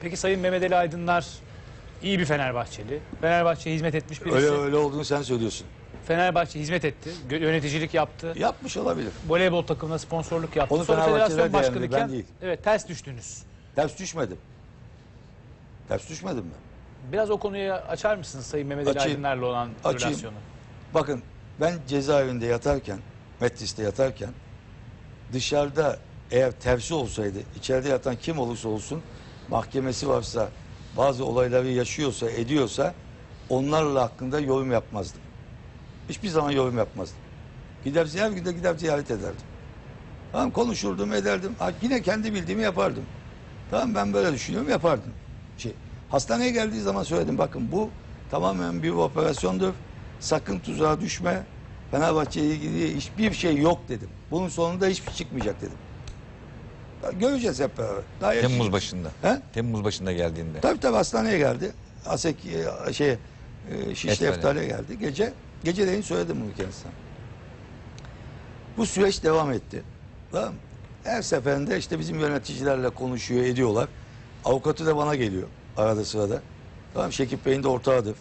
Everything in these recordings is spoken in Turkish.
Peki Sayın Mehmet Ali Aydınlar iyi bir Fenerbahçeli. Fenerbahçe'ye hizmet etmiş birisi. Öyle öyle olduğunu sen söylüyorsun. Fenerbahçe hizmet etti. Yöneticilik yaptı. Yapmış olabilir. Voleybol takımına sponsorluk yaptı. Onu Sonra federasyon başkanıyken ben değil. evet ters düştünüz. Ters düşmedim. Ters düşmedim ben. Biraz o konuyu açar mısınız Sayın Mehmet Ali. Aydınlar'la olan Açayım. relasyonu? Bakın ben cezaevinde yatarken, Metlis'te yatarken dışarıda eğer tersi olsaydı, içeride yatan kim olursa olsun mahkemesi varsa, bazı olayları yaşıyorsa, ediyorsa onlarla hakkında yorum yapmazdım. Hiçbir zaman yorum yapmazdım. Gider her gün de gider ziyaret ederdim. Tamam konuşurdum, ederdim. Ha, yine kendi bildiğimi yapardım. Tamam ben böyle düşünüyorum, yapardım. Şey, hastaneye geldiği zaman söyledim. Bakın bu tamamen bir operasyondur. Sakın tuzağa düşme. Fenerbahçe ile ilgili hiçbir şey yok dedim. Bunun sonunda hiçbir şey çıkmayacak dedim. Göreceğiz hep beraber. Daha Temmuz yaşayacağız. başında. He? Temmuz başında geldiğinde. Tabii tabii hastaneye geldi. Asek e, şey e, Şişli Eftale. Eftale geldi. Gece geceleyin söyledim bunu kendisine. Bu süreç devam etti. Tamam mı? Her seferinde işte bizim yöneticilerle konuşuyor, ediyorlar. Avukatı da bana geliyor arada sırada. Tamam Şekip Bey'in de ortağıdır.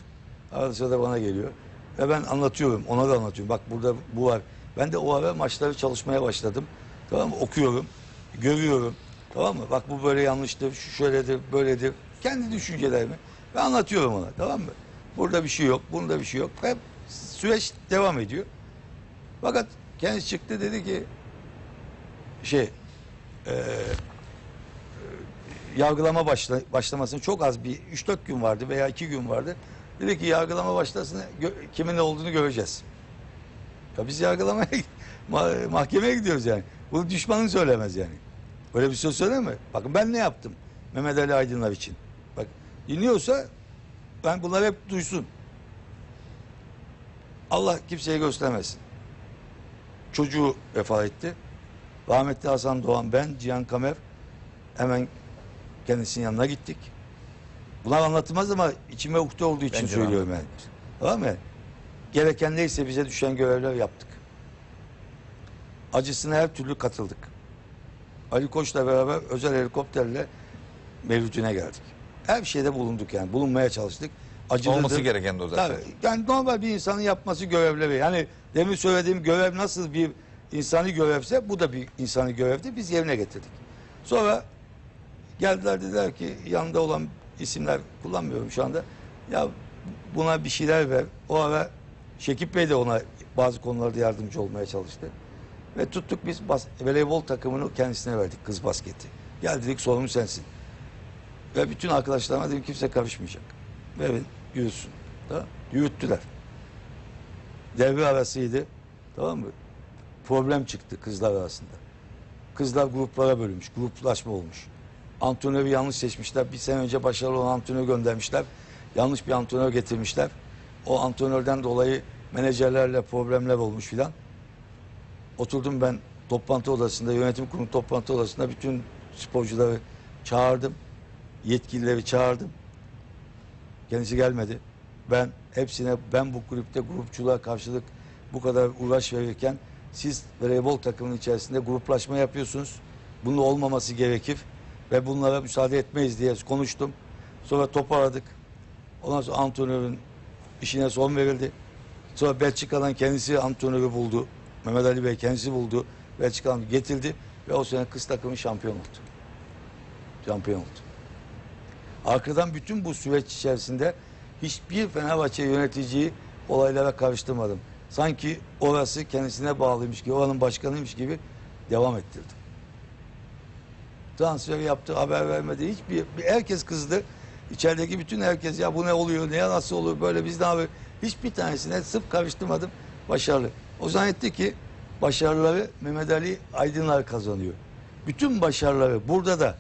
Arada sırada bana geliyor. Ve ben anlatıyorum, ona da anlatıyorum. Bak burada bu var. Ben de o ara maçları çalışmaya başladım. Tamam mı? Okuyorum, görüyorum. Tamam mı? Bak bu böyle yanlıştır, şu şöyledir, böyledir. Kendi düşüncelerimi ve anlatıyorum ona. Tamam mı? Burada bir şey yok, bunda bir şey yok. Hep süreç devam ediyor. Fakat kendisi çıktı dedi ki şey e, e, yargılama başla, başlamasının çok az bir 3-4 gün vardı veya 2 gün vardı. Dedi ki yargılama başlasın kimin olduğunu göreceğiz. Ya biz yargılamaya ma- mahkemeye gidiyoruz yani. Bunu düşmanın söylemez yani. Öyle bir söz söyleme. Bakın ben ne yaptım Mehmet Ali Aydınlar için. Bak dinliyorsa ben bunları hep duysun. Allah kimseye göstermesin. Çocuğu vefat etti. Rahmetli Hasan Doğan ben, Cihan Kamer hemen kendisinin yanına gittik. Bunlar anlatılmaz ama içime ukde olduğu için Bence söylüyorum yani. Tamam mı? Gereken neyse bize düşen görevler yaptık. Acısına her türlü katıldık. Ali Koç'la beraber özel helikopterle Mevlüt'üne geldik. Her şeyde bulunduk yani. Bulunmaya çalıştık. Acılıdır. Olması gereken de o zaten. Tabii. Yani normal bir insanın yapması görevleri. Yani demin söylediğim görev nasıl bir insani görevse bu da bir insani görevdi. Biz yerine getirdik. Sonra geldiler dediler ki yanında olan isimler kullanmıyorum şu anda. Ya buna bir şeyler ver. O ara Şekip Bey de ona bazı konularda yardımcı olmaya çalıştı. Ve tuttuk biz bas, voleybol takımını kendisine verdik kız basketi. Gel dedik sorumlu sensin. Ve bütün arkadaşlarıma dedim kimse karışmayacak. Verin yürüsün. Tamam. Yürüttüler. Devre arasıydı. Tamam mı? Problem çıktı kızlar arasında. Kızlar gruplara bölünmüş. Gruplaşma olmuş. Antrenörü yanlış seçmişler. Bir sene önce başarılı olan antrenör göndermişler. Yanlış bir antrenör getirmişler. O antrenörden dolayı menajerlerle problemler olmuş filan. Oturdum ben toplantı odasında, yönetim kurulu toplantı odasında bütün sporcuları çağırdım. Yetkilileri çağırdım. Kendisi gelmedi. Ben hepsine ben bu kulüpte grupçuluğa karşılık bu kadar uğraş verirken siz voleybol takımının içerisinde gruplaşma yapıyorsunuz. Bunun olmaması gerekir ve bunlara müsaade etmeyiz diye konuştum. Sonra toparladık. Ondan sonra antrenörün işine son verildi. Sonra Belçika'dan kendisi antrenörü buldu. Mehmet Ali Bey kendisi buldu. Belçika'dan getirdi ve o sene kız takımı şampiyon oldu. Şampiyon oldu. Arkadan bütün bu süreç içerisinde hiçbir Fenerbahçe yöneticiyi olaylara karıştırmadım. Sanki orası kendisine bağlıymış gibi, oranın başkanıymış gibi devam ettirdim. Transfer yaptı, haber vermedi. Hiçbir, bir- herkes kızdı. İçerideki bütün herkes ya bu ne oluyor, ne nasıl olur böyle biz ne yapıyoruz? Hiçbir tanesine sırf karıştırmadım. Başarılı. O zannetti ki başarıları Mehmet Ali Aydınlar kazanıyor. Bütün başarıları burada da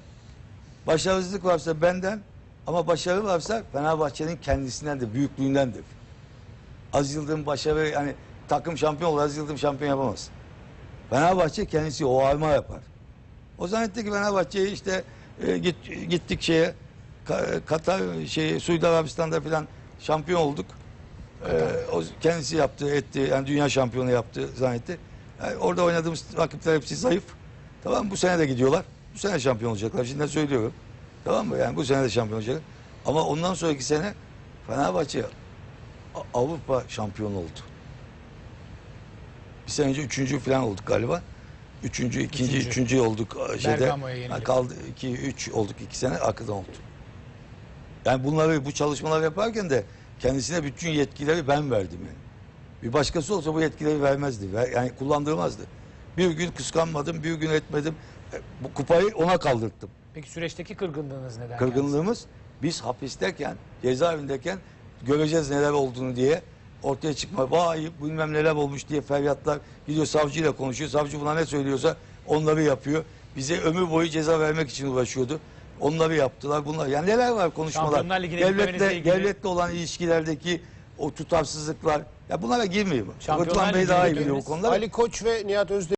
Başarısızlık varsa benden ama başarı varsa Fenerbahçe'nin kendisindendir, büyüklüğündendir. Az Yıldırım başarı yani takım şampiyon olur, Az Yıldırım şampiyon yapamaz. Fenerbahçe kendisi o arma yapar. O zannetti ki Fenerbahçe'yi işte e, git, gittik şeye Ka- Katar şey Suudi Arabistan'da filan şampiyon olduk. E, o kendisi yaptı, etti. Yani dünya şampiyonu yaptı zannetti. Yani orada oynadığımız rakipler hepsi zayıf. Tamam bu sene de gidiyorlar. Bu sene şampiyon olacaklar. Şimdi söylüyorum. Tamam mı? Yani bu sene de şampiyon olacak. Ama ondan sonraki sene Fenerbahçe Avrupa şampiyonu oldu. Bir sene önce üçüncü falan olduk galiba. Üçüncü, ikinci, Üçüncü. üçüncü olduk. e, Şeyde. Ha, kaldı iki, üç olduk iki sene arkadan oldu. Yani bunları, bu çalışmalar yaparken de kendisine bütün yetkileri ben verdim yani. Bir başkası olsa bu yetkileri vermezdi. Ver- Yani kullandırmazdı. Bir gün kıskanmadım, bir gün etmedim. E, Bu kupayı ona kaldırttım. Peki süreçteki kırgınlığınız neden? Kırgınlığımız biz hapisteyken, cezaevindeyken göreceğiz neler olduğunu diye ortaya çıkma. Vay bilmem neler olmuş diye feryatlar gidiyor savcıyla konuşuyor. Savcı buna ne söylüyorsa onları yapıyor. Bize ömür boyu ceza vermek için uğraşıyordu. Onları yaptılar. Bunlar yani neler var konuşmalar. Devletle, devletle olan ilişkilerdeki o tutarsızlıklar. Ya bunlara girmeyeyim. Şampiyonlar Rıdvan Bey Ligi'ne daha iyi biliyor bu konuları. Ali Koç ve Nihat Özdemir